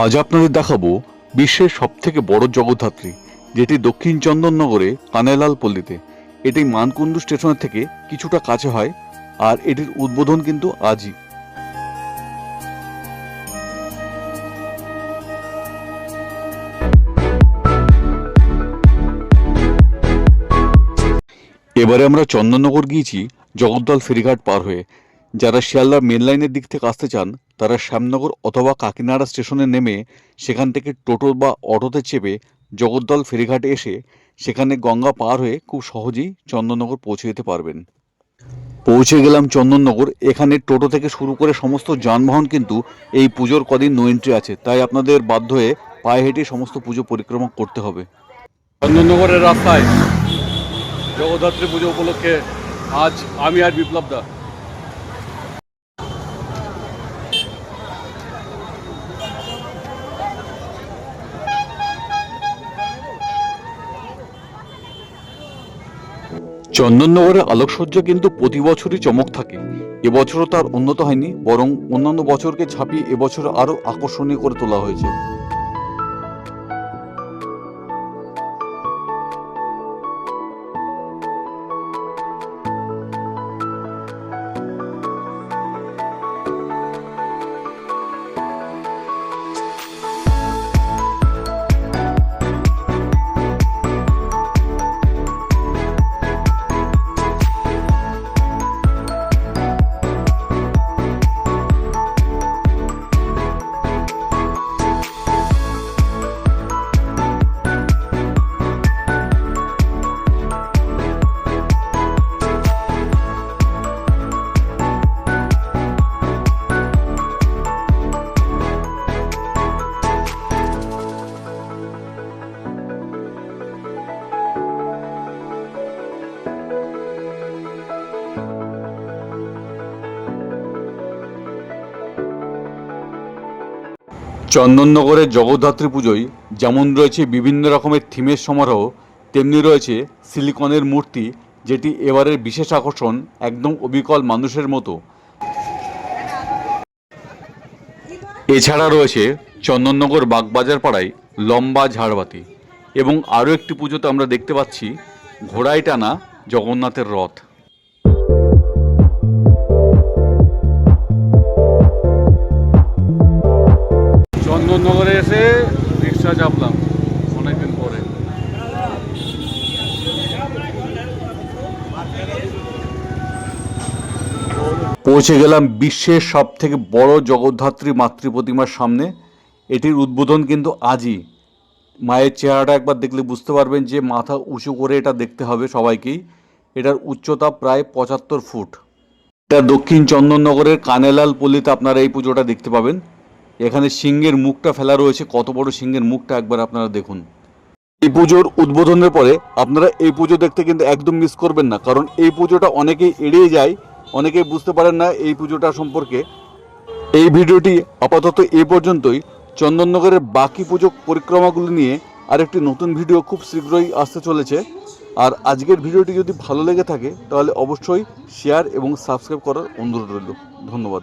আজ আপনাদের দেখাবো বিশ্বের সবথেকে বড় জগদ্ধাত্রী, যেটি দক্ষিণ চন্দননগরে কানেলাল পল্লীতে। এটি মানকুণ্ডু স্টেশনের থেকে কিছুটা কাছে হয়, আর এটির উদ্বোধন কিন্তু আজই। এবারে আমরা চন্দননগর গিয়েছি জগদ্দল ফেরিঘাট পার হয়ে। যারা শিয়ালদার মেন লাইনের দিক থেকে আসতে চান, তারা শ্যামনগর অথবা কাকিনাড়া স্টেশনে নেমে সেখান থেকে টোটো বা অটোতে চেপে জগদ্দল ফেরিঘাটে এসে সেখানে গঙ্গা পার হয়ে খুব সহজেই চন্দননগর পৌঁছে যেতে পারবেন। পৌঁছে গেলাম চন্দননগর, এখানে টোটো থেকে শুরু করে সমস্ত যানবাহন কিন্তু এই পুজোর কদিন নো এন্ট্রি আছে, তাই আপনাদের বাধ্য হয়ে পায়ে হেঁটে সমস্ত পুজো পরিক্রমা করতে হবে। চন্দননগরের রাস্তায় জগদ্ধাত্রী পুজো উপলক্ষে আজ আমি আর বিপ্লব দা। চন্দননগরের আলোকসজ্জা কিন্তু প্রতি বছরই চমক থাকে। এবছরও তার উন্নত হয়নি, বরং অন্যান্য বছরকে ছাপিয়ে এবছর আরও আকর্ষণীয় করে তোলা হয়েছে। চন্দননগরের জগদ্ধাত্রী পুজোয় যেমন রয়েছে বিভিন্ন রকমের থিমের সমারোহ, তেমনি রয়েছে সিলিকনের মূর্তি, যেটি এবারের বিশেষ আকর্ষণ, একদম অবিকল মানুষের মতো। এছাড়া রয়েছে চন্দননগর বাগবাজার পাড়ায় লম্বা ঝাড়বাতি এবং আরও একটি পুজোতে আমরা দেখতে পাচ্ছি ঘোড়ায় টানা জগন্নাথের রথ। রিক্সা চাপলাম অনেকদিন পরে। পৌঁছে গেলাম বিশ্বের সব থেকে বড় জগদ্ধাত্রী মাতৃ প্রতিমার সামনে। এটির উদ্বোধন কিন্তু আজই। মায়ের চেহারাটা একবার দেখলে বুঝতে পারবেন যে মাথা উঁচু করে এটা দেখতে হবে সবাইকেই। এটার উচ্চতা প্রায় পঁচাত্তর ফুট। এটা দক্ষিণ চন্দননগরের কানেলাল পল্লীতে আপনারা এই পুজোটা দেখতে পাবেন। এখানে সিংহের মুখটা ফেলা রয়েছে। কত বড় সিংহের মুখটা একবার আপনারা দেখুন। এই পুজোর উদ্বোধনের পরে আপনারা এই পুজো দেখতে কিন্তু একদম মিস করবেন না। কারণ এই পুজোটা অনেকেই এড়িয়ে যায়, অনেকেই বুঝতে পারেন না এই পুজোটা সম্পর্কে। এই ভিডিওটি আপাতত এ পর্যন্তই। চন্দননগরের বাকি পুজো পরিক্রমাগুলো নিয়ে আরেকটি নতুন ভিডিও খুব শীঘ্রই আসতে চলেছে। আর আজকের ভিডিওটি যদি ভালো লেগে থাকে, তাহলে অবশ্যই শেয়ার এবং সাবস্ক্রাইব করার অনুরোধ রইল। ধন্যবাদ।